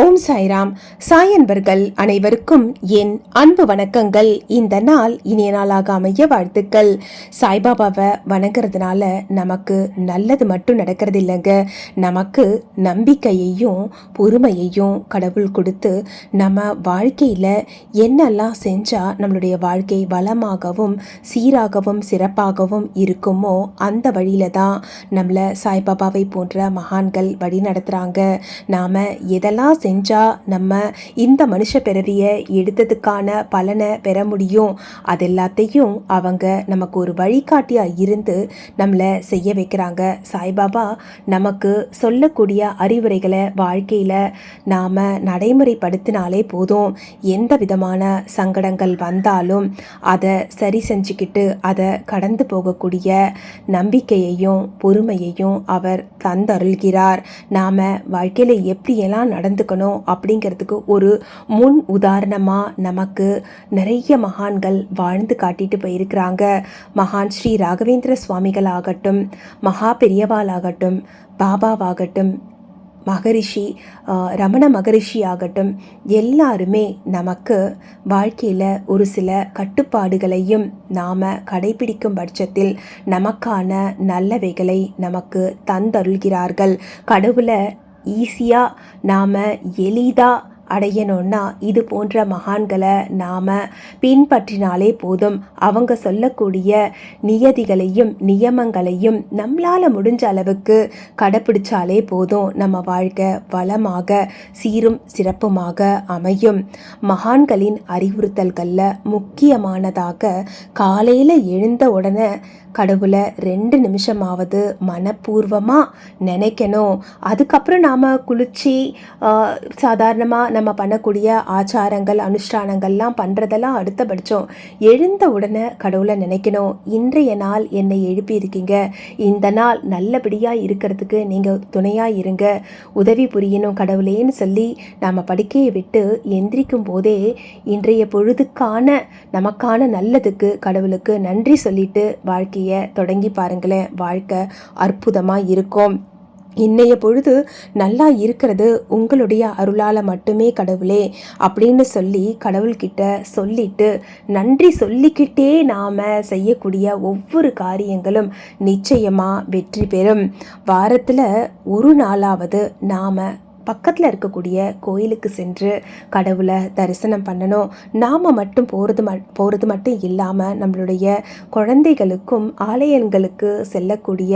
ஓம் சாய்ராம். சாய் அன்பர்கள் அனைவருக்கும் என் அன்பு வணக்கங்கள். இந்த நாள் இனிய நாளாக அமைய வாழ்த்துக்கள். சாய்பாபாவை வணங்குறதுனால நமக்கு நல்லது மட்டும் நடக்கிறது இல்லைங்க நமக்கு நம்பிக்கையையும் பொறுமையையும் கடவுள் கொடுத்து நம்ம வாழ்க்கையில் என்னெல்லாம் செஞ்சால் நம்மளுடைய வாழ்க்கை வளமாகவும் சீராகவும் சிறப்பாகவும் இருக்குமோ அந்த வழியில் தான் நம்மளை சாய்பாபாவை போன்ற மகான்கள் வழி நடத்துகிறாங்க நாம் எதெல்லாம் செஞ்சால் நம்ம இந்த மனுஷ பிறவியை எடுத்ததுக்கான பலனை பெற முடியும். அது எல்லாத்தையும் அவங்க நமக்கு ஒரு வழிகாட்டியாக இருந்து நம்மளை செய்ய வைக்கிறாங்க. சாய்பாபா நமக்கு சொல்லக்கூடிய அறிவுரைகளை வாழ்க்கையில் நாம் நடைமுறைப்படுத்தினாலே போதும். எந்த விதமான சங்கடங்கள் வந்தாலும் அதை சரி செஞ்சுக்கிட்டு அதை கடந்து போகக்கூடிய நம்பிக்கையையும் பொறுமையையும் அவர் தந்தருள்கிறார். நாம் வாழ்க்கையில் எப்படியெல்லாம் நடந்துக்கணும் அப்படிங்கிறதுக்கு ஒரு முன் உதாரணமாக நமக்கு நிறைய மகான்கள் வாழ்ந்து காட்டிட்டு போயிருக்கிறாங்க. மகான் ஸ்ரீ ராகவேந்திர சுவாமிகள் ஆகட்டும் மகா பெரியவாள் ஆகட்டும் பாபாவாகட்டும் மகரிஷி ரமண மகரிஷி ஆகட்டும் எல்லாருமே நமக்கு வாழ்க்கையில் ஒரு சில கட்டுப்பாடுகளையும் நாம் கடைபிடிக்கும் பட்சத்தில் நமக்கான நல்லவைகளை நமக்கு தந்தருள்கிறார்கள். கடவுளை ஈஸியாக நாம் எளிதாக அடையணும்னா இது போன்ற மகான்களை நாம் பின்பற்றினாலே போதும். அவங்க சொல்லக்கூடிய நியதிகளையும் நியமங்களையும் நம்மளால் முடிஞ்ச அளவுக்கு கடைப்பிடிச்சாலே போதும். நம்ம வாழ்க்கை வளமாக சீரும் சிறப்புமாக அமையும். மகான்களின் அறிவுறுத்தல்களில் முக்கியமானதாக காலையில் எழுந்த உடனே கடவுளை ரெண்டு நிமிஷமாவது மனப்பூர்வமாக நினைக்கணும். அதுக்கப்புறம் நாம் குளிச்சு சாதாரணமாக நம்ம பண்ணக்கூடிய ஆச்சாரங்கள் அனுஷ்டானங்கள்லாம் பண்ணுறதெல்லாம் அடுத்தபட்சம். எழுந்த உடனே கடவுளை நினைக்கணும். இன்றைய நாள் என்னை எழுப்பியிருக்கீங்க. இந்த நாள் நல்லபடியாக இருக்கிறதுக்கு நீங்கள் துணையாக இருங்க. உதவி புரியணும் கடவுளேன்னு சொல்லி நாம் படுக்கையை விட்டு எந்திரிக்கும் போதே இன்றைய பொழுதுக்கான நமக்கான நல்லதுக்கு கடவுளுக்கு நன்றி சொல்லிட்டு வாழ்க்கையை தொடங்கி பாருங்களேன். வாழ்க்கை அற்புதமாக இருக்கும். இன்னைய பொழுது நல்லா இருக்கிறது உங்களுடைய அருளால் மட்டுமே கடவுளே அப்படின்னு சொல்லி கடவுள்கிட்ட சொல்லிட்டு நன்றி சொல்லிக்கிட்டே நாம் செய்யக்கூடிய ஒவ்வொரு காரியங்களும் நிச்சயமாக வெற்றி பெறும். வாரத்தில் ஒரு நாளாவது நாம் பக்கத்தில் இருக்கக்கூடிய கோயிலுக்கு சென்று கடவுளை தரிசனம் பண்ணணும். நாம் மட்டும் போகிறது ம போகிறது மட்டும் இல்லாமல் நம்மளுடைய குழந்தைகளுக்கும் ஆலயங்களுக்கு செல்லக்கூடிய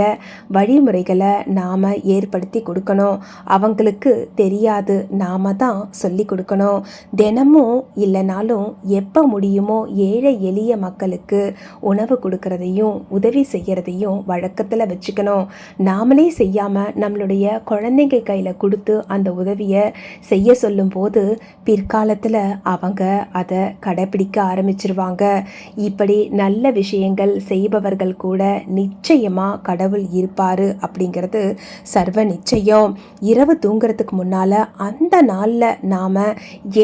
வழிமுறைகளை நாம் ஏற்படுத்தி கொடுக்கணும். அவங்களுக்கு தெரியாது நாம் தான் சொல்லி கொடுக்கணும். தினமும் இல்லைனாலும் எப்போ முடியுமோ ஏழை எளிய மக்களுக்கு உணவு கொடுக்கறதையும் உதவி செய்கிறதையும் வழக்கத்தில் வச்சுக்கணும். நாமளே செய்யாமல் நம்மளுடைய குழந்தைங்க கையில் கொடுத்து அந்த அந்த உதவியை செய்ய சொல்லும்போது பிற்காலத்தில் அவங்க அதை கடைப்பிடிக்க ஆரம்பிச்சிருவாங்க. இப்படி நல்ல விஷயங்கள் செய்பவர்கள் கூட நிச்சயமாக கடவுள் இருப்பார் அப்படிங்கிறது சர்வ நிச்சயம். இரவு தூங்குறதுக்கு முன்னால் அந்த நாளில் நாம்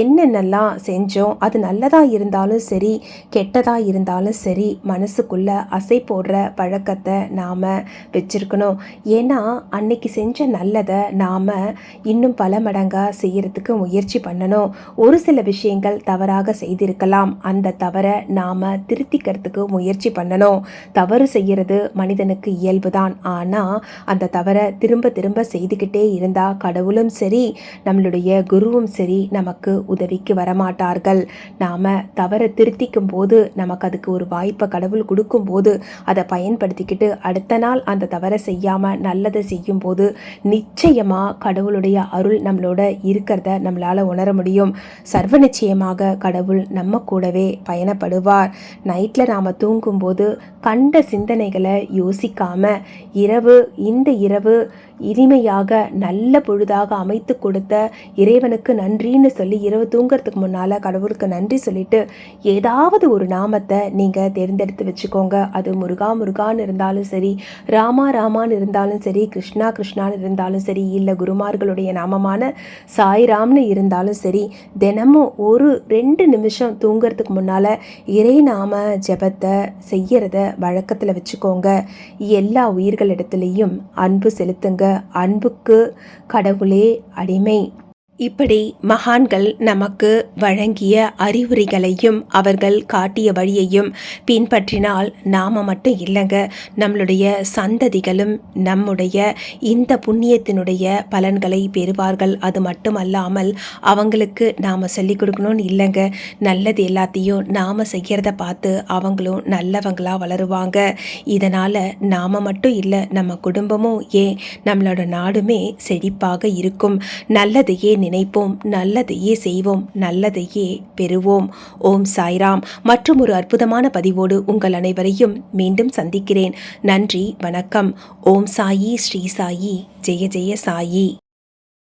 என்னென்னலாம் செஞ்சோம் அது நல்லதாக இருந்தாலும் சரி கெட்டதாக இருந்தாலும் சரி மனசுக்குள்ளே அசை போடுற பழக்கத்தை நாம் வச்சிருக்கணும். ஏன்னா அன்னைக்கு செஞ்ச நல்லதை நாம் இன்னும் பல மடங்காக செய்யறதுக்கு முயற்சி பண்ணணும். ஒரு சில விஷயங்கள் தவறாக செய்திருக்கலாம். அந்த தவறை நாம் திருத்திக்கிறதுக்கு முயற்சி பண்ணணும். தவறு செய்யறது மனிதனுக்கு இயல்புதான். ஆனால் அந்த தவறை திரும்ப திரும்ப செய்துக்கிட்டே இருந்தால் கடவுளும் சரி நம்மளுடைய குருவும் சரி நமக்கு உதவிக்கு வரமாட்டார்கள். நாம் தவறை திருத்திக்கும் போது நமக்கு அதுக்கு ஒரு வாய்ப்பை கடவுள் கொடுக்கும்போது அதை பயன்படுத்திக்கிட்டு அடுத்த நாள் அந்த தவறை செய்யாமல் நல்லதை செய்யும்போது நிச்சயமாக கடவுளுடைய அருள் நம்மளோட இருக்கிறத நம்மளால் உணர முடியும். சர்வ நிச்சயமாக கடவுள் நம்ம கூடவே பயணப்படுவார். நைட்டில் நாம் தூங்கும்போது கண்ட சிந்தனைகளை யோசிக்காமல் இரவு இந்த இரவு இனிமையாக நல்ல பொழுதாக அமைத்து கொடுத்த இறைவனுக்கு நன்றின்னு சொல்லி இரவு தூங்குறதுக்கு முன்னால் கடவுளுக்கு நன்றி சொல்லிட்டு ஏதாவது ஒரு நாமத்தை நீங்கள் தேர்ந்தெடுத்து வச்சுக்கோங்க. அது முருகா முருகான்னு இருந்தாலும் சரி ராமா ராமான்னு இருந்தாலும் சரி கிருஷ்ணா கிருஷ்ணான்னு இருந்தாலும் சரி இல்லை குருமார்களுடைய நாமமான சாய்ராம்னு இருந்தாலும் சரி தினமும் ஒரு ரெண்டு நிமிஷம் தூங்குறதுக்கு முன்னால் இறை நாம ஜெபத்தை செய்யறத வழக்கத்தில் வச்சுக்கோங்க. எல்லா உயிர்களிடத்துலையும் அன்பு செலுத்துங்க. அன்புக்கு கடவுளே அடிமை. இப்படி மகான்கள் நமக்கு வழங்கிய அறிவுரைகளையும் அவர்கள் காட்டிய வழியையும் பின்பற்றினால் நாம மட்டும் இல்லைங்க. நம்மளுடைய சந்ததிகளும் நம்முடைய இந்த புண்ணியத்தினுடைய பலன்களை பெறுவார்கள். அது மட்டுமல்லாமல் அவங்களுக்கு நாம் சொல்லிக் கொடுக்கணும்னு இல்லைங்க. நல்லது எல்லாத்தையும் நாம் செய்கிறத பார்த்து அவங்களும் நல்லவங்களாக வளருவாங்க. இதனால் நாம் மட்டும் இல்லை நம்ம குடும்பமும் ஏன் நம்மளோட நாடுமே செழிப்பாக இருக்கும். நல்லதையே நினைப்போம் நல்லதையே செய்வோம் நல்லதையே பெறுவோம். ஓம் சாய்ராம். மற்றும் ஒரு அற்புதமான பதிவோடு உங்கள் அனைவரையும் மீண்டும் சந்திக்கிறேன். நன்றி வணக்கம். ஓம் சாயி ஸ்ரீ சாயி. ஜெய ஜெய சாயி.